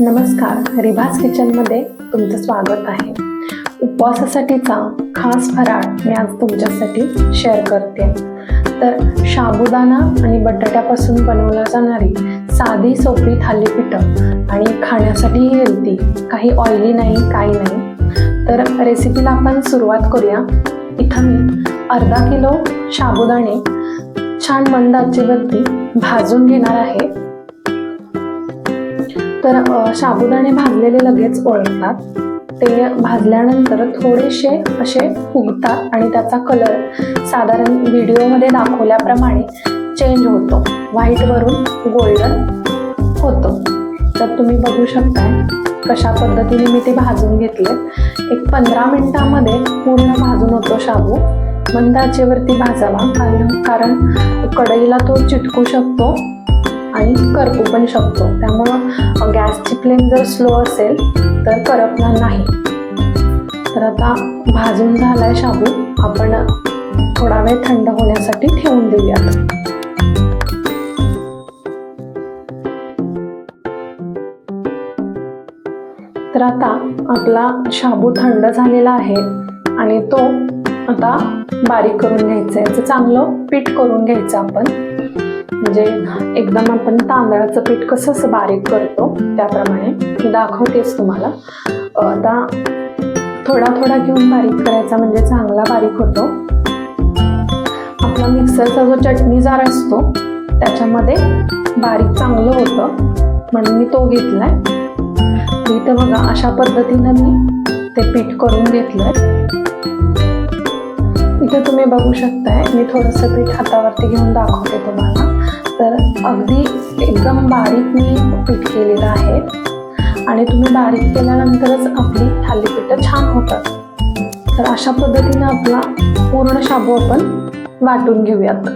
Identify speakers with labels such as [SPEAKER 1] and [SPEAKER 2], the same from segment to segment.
[SPEAKER 1] नमस्कार. रिभास किचनमध्ये तुमचं स्वागत आहे. उपवासासाठीचा खास फराळ मी आज तुमच्यासाठी शेअर करते. तर साबुदाणा आणि बटाट्यापासून बनवल्या जाणारी साधी सोपी थालीपीठं आणि खाण्यासाठी हेल्दी काही ऑइली नाही काही नाही. तर रेसिपीला आपण सुरुवात करूया. इथं मी अर्धा किलो साबुदाणे छान मंद आचेवरती भाजून घेणार आहे. तर साबुदाणे भाजलेले लगेच ओळखतात. ते भाजल्यानंतर थोडेसे असे फुगतात आणि त्याचा कलर साधारण व्हिडिओमध्ये दाखवल्याप्रमाणे चेंज होतो. व्हाईटवरून गोल्डन होतो. तर तुम्ही बघू शकता कशा पद्धतीने मी ते भाजून घेतले. एक पंधरा मिनिटामध्ये पूर्ण भाजून होतो शाबू. मंदाचेवरती भाजावा कारण कारण कढईला तो चिटकू शकतो. आणि करपू पण शकतो. त्यामुळं गॅसची फ्लेम जर स्लो असेल तर करपणार नाही. तर आता भाजून झालाय शाबू. आपण थोडा वेळ थंड होण्यासाठी ठेवून देऊयात. तर आता आपला शाबू थंड झालेला आहे आणि तो आता बारीक करून घ्यायचा आहे. याचं चांगलं पीठ करून घ्यायचं आपण. म्हणजे एकदम आपण तांदळाचं पीठ कसं असं बारीक करतो त्याप्रमाणे दाखवतेच तुम्हाला. आता थोडा थोडा घेऊन बारीक करायचा म्हणजे चांगला बारीक होतो. आपला मिक्सरचा जो चटणी जार असतो त्याच्यामध्ये बारीक चांगलं होतं म्हणून मी तो घेतलाय. इथं बघा अशा पद्धतीनं मी ते पीठ करून घेतलंय. इथे तुम्ही बघू शकताय मी थोडंसं पीठ हातावरती घेऊन दाखवते तुम्हाला. तर अगदी एकदम बारीक मी पीठ केलेलं आहे. आणि तुम्ही बारीक केल्यानंतरच आपली थालीपीठं छान होतात. तर अशा पद्धतीनं आपला पूर्ण शाबू आपण वाटून घेऊयात.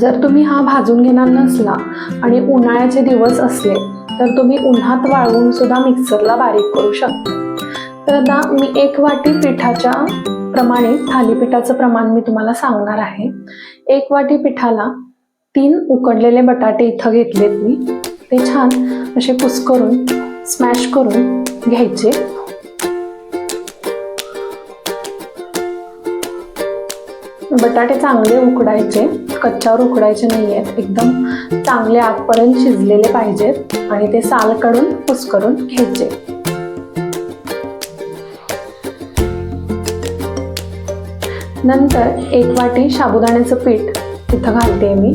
[SPEAKER 1] जर तुम्ही हा भाजून घेणार नसला आणि उन्हाळ्याचे दिवस असले तर तुम्ही उन्हात वाळवून सुद्धा मिक्सरला बारीक करू शकता. तर आता मी एक वाटी पिठाच्या प्रमाणे थालीपीठाचं प्रमाण मी तुम्हाला सांगणार आहे. एक वाटी पिठाला तीन उकडलेले बटाटे इथं घेतलेत मी. ते छान असे कुसकरून स्मॅश करून घ्यायचे. बटाटे चांगले उकडायचे. कच्च्यावर उकडायचे नाही आहेत एकदम चांगले आतपर्यंत शिजलेले पाहिजेत आणि ते साल काढून कुसकरून घ्यायचे. नंतर एक वाटी साबुदाण्याचं पीठ तिथं घालते मी.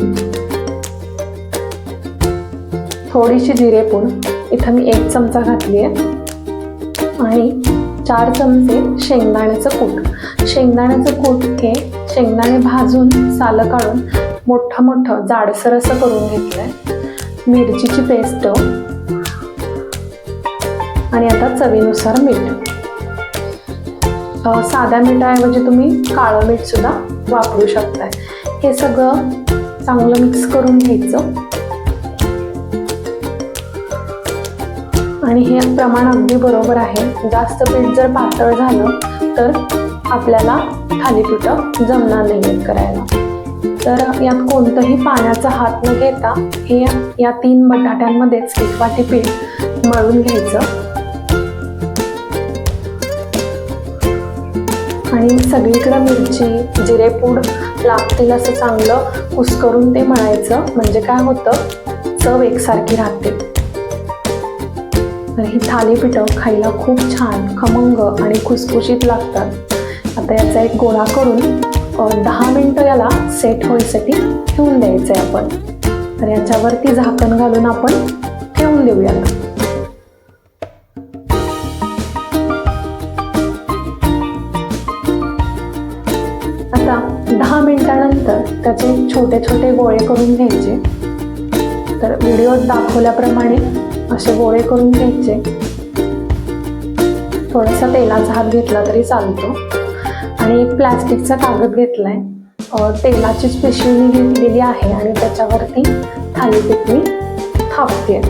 [SPEAKER 1] थोडीशी जिरेपूड इथं मी एक चमचा घातली आहे आणि चार चमचे शेंगदाण्याचं कूट. शेंगदाण्याचं कूट हे शेंगदाणे भाजून सालं काढून मोठं मोठं जाडसर असं करून आहे मिरचीची पेस्ट. आणि आता चवीनुसार मीठ. साध्या मिठाऐवजी तुम्ही काळं मीठ सुद्धा वापरू शकताय. हे सगळं चांगलं मिक्स करून घ्यायचं. आणि हे प्रमाण अगदी बरोबर आहे. जास्त पीठ जर पातळ झालं तर आपल्याला थालीपीठं जमणार नाही आहेत करायला. तर यात कोणतंही पाण्याचा हात न घेता हे या तीन बटाट्यांमध्येच एक वाटी पीठ मळून घ्यायचं. आणि सगळीकडं मिरची जिरेपूड लागतील असं चांगलं कुसकरून ते मळायचं. म्हणजे काय होतं? चव एकसारखी राहते. तर ही थालीपीठं खायला खूप छान खमंग आणि खुसखुशीत लागतात. आता याचा एक गोळा करून दहा मिनटं याला सेट होईसाठी ठेवून द्यायचं आहे आपण. तर याच्यावरती झाकण घालून आपण ठेवून देऊयात. आता दहा मिनिटानंतर त्याचे छोटे छोटे गोळे करून घ्यायचे. तर व्हिडिओत दाखवल्याप्रमाणे असे गोळे करून घ्यायचे. थोडासा तेलाचा हात घेतला तरी चालतो. आणि एक प्लॅस्टिकचा कागद घेतला आहे तेलाचीच पिशवी मी घेतलेली आहे आणि त्याच्यावरती थालीपीठ मी थापते.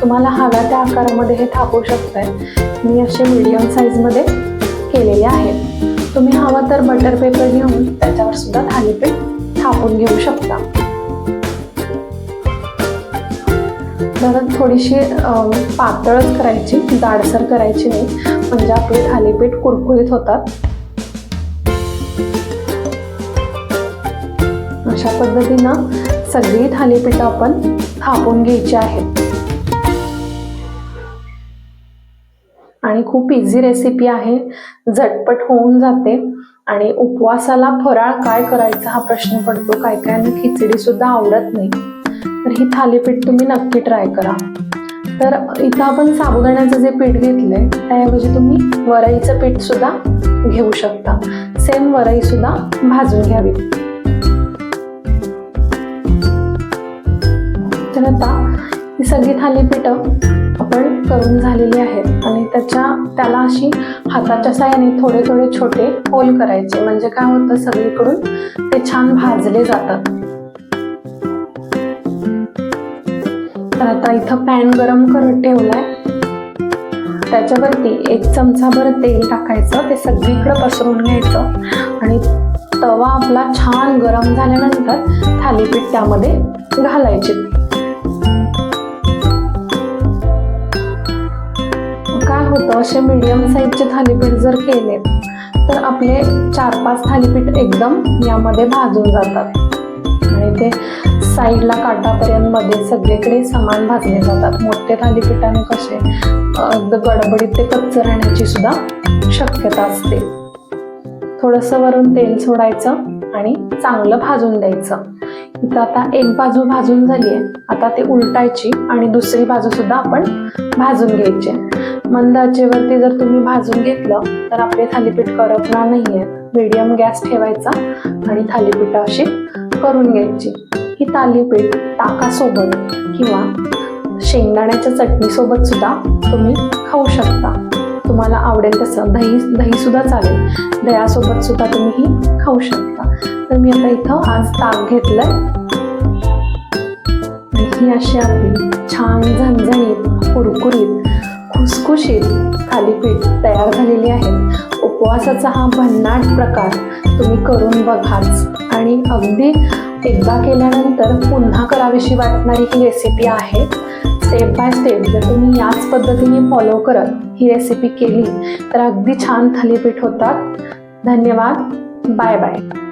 [SPEAKER 1] तुम्हाला हव्या त्या आकारामध्ये हे थापू शकताय. मी असे मीडियम साईजमध्ये केलेले आहेत. तुम्ही हवा तर बटर पेपर घेऊन त्याच्यावर सुद्धा थालीपीठ थापून घेऊ शकता. तर थोडीशी पातळच करायची जाडसर करायची नाही म्हणजे आपले थालीपीठ कुरकुरीत होतात. अशा पद्धतीनं सगळी थालीपीठं आपण थापून घ्यायची आहेत. आणि खूप इझी रेसिपी आहे. झटपट होऊन जाते. आणि उपवासाला फराळ काय करायचा हा प्रश्न पडतो. काय काय खिचडी सुद्धा आवडत नाही. तर ही थालीपीठ तुम्ही नक्की ट्राय करा. तर इथं आपण साबुदाण्याचं जे पीठ घेतलंय त्याऐवजी तुम्ही वरईचं पीठ सुद्धा घेऊ शकता. सेम वरई सुद्धा भाजून घ्यावी. तर आता ही सगळी थालीपीठं आपण करून झालेली आहेत आणि त्याच्या त्याला अशी हाताच्या साह्याने थोडे थोडे छोटे होल करायचे. म्हणजे काय होतं सगळीकडून ते छान भाजले जातात. तर आता इथं पॅन गरम करत ठेवलाय. त्याच्यावरती एक चमचाभर तेल टाकायचं. ते सगळीकडे पसरून घ्यायचं. आणि तवा आपला छान गरम झाल्यानंतर थालीपीठ त्यामध्ये घालायचे. होतं. असे मीडियम साईजचे थालीपीठ जर केले तर आपले चार पाच थालीपीठ एकदम यामध्ये भाजून जातात. आणि ते साईडला काटापर्यंत मध्ये सगळीकडे समान भाजले जातात. मोठे थालीपीठाने कसे गडबडीत ते कच्च राहण्याची सुद्धा शक्यता असते. थोडंसं वरून तेल सोडायचं आणि चांगलं भाजून द्यायचं. इथं आता एक बाजू भाजून झाली आहे आता ते उलटायची आणि दुसरी बाजू सुद्धा आपण भाजून घ्यायची. मंद आचेवरती जर तुम्ही भाजून घेतलं तर आपले थालीपीठ करपणार नाहीयेत मिडियम गॅस ठेवायचा आणि थालीपीठ अशी करून घ्यायची. ही थालीपीठ ताकासोबत किंवा शेंगदाण्याच्या चटणीसोबत सुद्धा तुम्ही खाऊ शकता. तुम्हाला आवडेल तसं दही दही सुद्धा चालेल. दह्यासोबत सुद्धा तुम्ही ही खाऊ शकता. तर मी आता इथं आज ताक घेतलंय. आणि ही अशी आपली छान झणझणीत कुरकुरीत खुसखुशीत थालीपीठ तयार झालेली आहे. उपवासाचा हा भन्नाट प्रकार तुम्ही करून बघाच. आणि अगदी एकदा केल्यानंतर पुन्हा करावीशी वाटणारी ही रेसिपी आहे. स्टेप बाय स्टेप जर तुम्ही याच पद्धतीने फॉलो करत ही रेसिपी केली तर अगदी छान थालीपीठ होतात. धन्यवाद. Bye bye